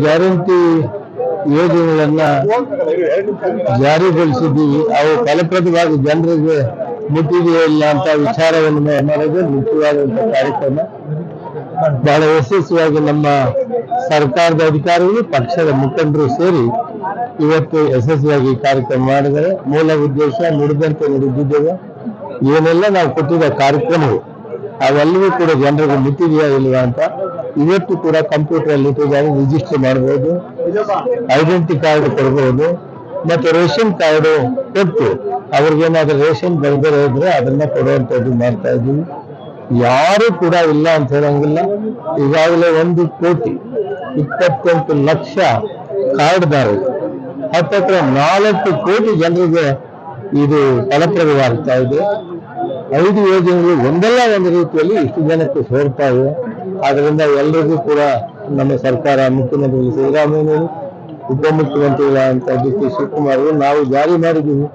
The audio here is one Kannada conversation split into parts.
ಗ್ಯಾರಂಟಿ ಯೋಜನೆಗಳನ್ನ ಜಾರಿಗೊಳಿಸಿದ್ದೀವಿ. ಅವು ಫಲಪ್ರದವಾಗಿ ಜನರಿಗೆ ಮುಟ್ಟಿದೆಯೇ ಇಲ್ಲ ಅಂತ ವಿಚಾರವನ್ನು ಮಾಡೋದು ಮುಖ್ಯವಾದಂತಹ ಕಾರ್ಯಕ್ರಮ. ಬಹಳ ಯಶಸ್ವಿಯಾಗಿ ನಮ್ಮ ಸರ್ಕಾರದ ಅಧಿಕಾರಿಗಳು, ಪಕ್ಷದ ಮುಖಂಡರು ಸೇರಿ ಇವತ್ತು ಯಶಸ್ವಿಯಾಗಿ ಕಾರ್ಯಕ್ರಮ ಮಾಡಿದರೆ ಮೂಲ ಉದ್ದೇಶ ನುಡಿದಂತೆ ನುಡಿದಿದ್ದೇವೆ. ಏನೆಲ್ಲ ನಾವು ಕೊಟ್ಟಿದ್ದ ಕಾರ್ಯಕ್ರಮವು ಅವೆಲ್ಲವೂ ಕೂಡ ಜನರಿಗೆ ಮುಟ್ಟಿದೆಯಾ ಇಲ್ವಾ ಅಂತ ಇವತ್ತು ಕೂಡ ಕಂಪ್ಯೂಟರ್ ಅಲ್ಲಿ ರಿಜಿಸ್ಟರ್ ಮಾಡಬಹುದು ಐಡೆಂಟಿ ಕಾರ್ಡ್ ಕೊಡಬಹುದು ಮತ್ತೆ ರೇಷನ್ ಕಾರ್ಡ್ ಕೊಟ್ಟು ಅವ್ರಿಗೇನಾದ್ರೂ ರೇಷನ್ ಬರ್ಬೇರೆ ಇದ್ರೆ ಅದನ್ನ ಕೊಡುವಂತದ್ದು ಮಾಡ್ತಾ ಇದ್ದೀವಿ. ಯಾರು ಕೂಡ ಇಲ್ಲ ಅಂತ ಹೇಳಂಗಿಲ್ಲ. ಈಗಾಗಲೇ ಒಂದು ಕೋಟಿ ಇಪ್ಪತ್ತೆಂಟು ಲಕ್ಷ ಕಾರ್ಡ್ದಾರರು ಹತ್ತತ್ರ ನಾಲ್ಕು ಕೋಟಿ ಜನರಿಗೆ ಇದು ಫಲಪ್ರದವಾಗ್ತಾ ಇದೆ. ಐದು ಯೋಜನೆಗಳು ಒಂದಲ್ಲ ಒಂದು ರೀತಿಯಲ್ಲಿ ಇಷ್ಟು ಜನಕ್ಕೆ ಸೇರ್ತಾ ಇವೆ ಆದ್ರಿಂದ ಎಲ್ಲರಿಗೂ ಕೂಡ ನಮ್ಮ ಸರ್ಕಾರ ಮುಖ್ಯಮಂತ್ರಿ ಸಿದ್ದರಾಮಯ್ಯನವರು ಉಪಮುಖ್ಯಮಂತ್ರಿಗಳಂತ ಡಿ ಕೆ ಶಿವಕುಮಾರ್ ನಾವು ಜಾರಿ ಮಾಡಿದ್ದೀವಿ.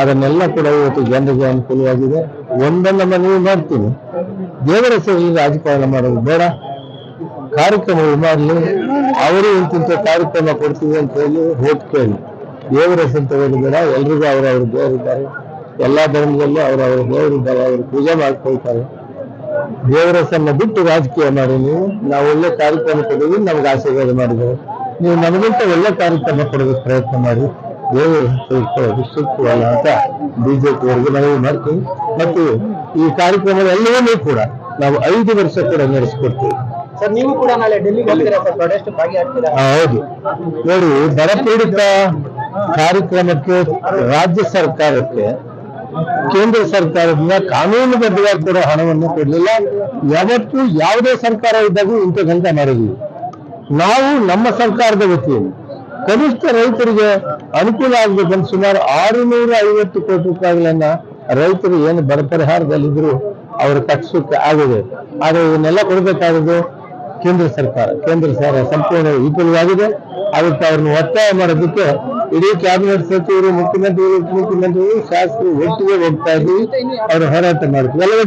ಅದನ್ನೆಲ್ಲ ಕೂಡ ಇವತ್ತು ಜನರಿಗೆ ಅನುಕೂಲವಾಗಿದೆ. ಒಂದನ್ನು ಮನವಿ ಮಾಡ್ತೀನಿ ದೇವರ ಸೇವೆಯಲ್ಲಿ ರಾಜಕಾರಣ ಮಾಡೋದು ಬೇಡ. ಕಾರ್ಯಕ್ರಮಗಳು ಮಾಡಲಿ. ಅವರು ಇಂತಿಂತ ಕಾರ್ಯಕ್ರಮ ಕೊಡ್ತೀವಿ ಅಂತ ಹೇಳಿ ಕೇಳಿ. ದೇವರ ಹೆಸರು ತಗೊಂಡಿದ್ದಾರೆ ಎಲ್ರಿಗೂ ಅವರವ್ರ ದೇವರಿದ್ದಾರೆ. ಎಲ್ಲಾ ಧರ್ಮದಲ್ಲೂ ಅವರವರ ದೇವರಿದ್ದಾರೆ. ಅವರು ಪೂಜೆ ಮಾಡ್ಕೊಳ್ತಾರೆ. ದೇವರ ಹೆಸರನ್ನ ಬಿಟ್ಟು ರಾಜಕೀಯ ಮಾಡಿ ನೀವು. ನಾವು ಒಳ್ಳೆ ಕಾರ್ಯಕ್ರಮ ಕೊಡೋದು ನಮ್ಗೆ ಆಶೀರ್ವಾದ ಮಾಡಿದ್ದಾರೆ ನೀವು ನಮಗಿಂತ ಒಳ್ಳೆ ಕಾರ್ಯಕ್ರಮ ಕೊಡೋದಕ್ಕೆ ಪ್ರಯತ್ನ ಮಾಡಿ. ದೇವರ ಹೆಸರು ಸೂಕ್ತವಲ್ಲ ಅಂತ ಬಿಜೆಪಿ ಅವರಿಗೆ ಮನವಿ ಮಾಡ್ತೀವಿ. ಮತ್ತು ಈ ಕಾರ್ಯಕ್ರಮದ ಎಲ್ಲವನ್ನೂ ಕೂಡ ನಾವು ಐದು ವರ್ಷ ಕೂಡ ನಡೆಸಿಕೊಡ್ತೀವಿ. ಸರ್ ನೀವು ಕೂಡ ನಾಳೆ ಡೆಲ್ಲಿಗೆ ಹೋಗ್ತೀರಾ ಸರ್? ಪ್ರೊಟೆಸ್ಟ್ ಭಾಗಿಯಾಗ್ತೀರಾ? ಹೌದು. ನೋಡಿ ಬರಪೀಡಿತ ಕಾರ್ಯಕ್ರಮಕ್ಕೆ, ರಾಜ್ಯ ಸರ್ಕಾರಕ್ಕೆ, ಕೇಂದ್ರ ಸರ್ಕಾರದಿಂದ ಕಾನೂನುಬದ್ಧವಾಗಿ ಕೂಡ ಹಣವನ್ನು ಕೊಡಲಿಲ್ಲ. ಯಾವತ್ತೂ ಯಾವುದೇ ಸರ್ಕಾರ ಇದ್ದಾಗೂ ಇಂಥ ಗಂಟೆ ಮಾಡಿದ್ವಿ. ನಾವು ನಮ್ಮ ಸರ್ಕಾರದ ವತಿಯಲ್ಲಿ ಕನಿಷ್ಠ ರೈತರಿಗೆ ಅನುಕೂಲ ಆಗಬೇಕಂತ ಸುಮಾರು ಆರುನೂರ ಐವತ್ತು ಕೋಟಿ ರೂಪಾಯಿಗಳನ್ನ ರೈತರು ಏನು ಬರ ಪರಿಹಾರದಲ್ಲಿದ್ರು ಅವರು ಕಟ್ಟಿಸೋಕೆ ಆಗಿದೆ. ಆದರೆ ಇವನ್ನೆಲ್ಲ ಕೊಡಬೇಕಾದದ್ದು ಕೇಂದ್ರ ಸರ್ಕಾರ. ಕೇಂದ್ರ ಸರ್ಕಾರ ಸಂಪೂರ್ಣ ವಿಫಲವಾಗಿದೆ. ಅದಕ್ಕೆ ಅವ್ರನ್ನ ಒತ್ತಾಯ ಮಾಡೋದಕ್ಕೆ ಇಡೀ ಕ್ಯಾಬಿನೆಟ್ ಸಚಿವರು ಮುಖ್ಯಮಂತ್ರಿಗಳು ಉಪಮುಖ್ಯಮಂತ್ರಿಗಳು ಶಾಸಕರು ಒಟ್ಟಿಗೆ ಹೋಗ್ತಾ ಇದ್ದೀವಿ ಅವರು ಹೋರಾಟ ಒಟ್ಟಿಗೆ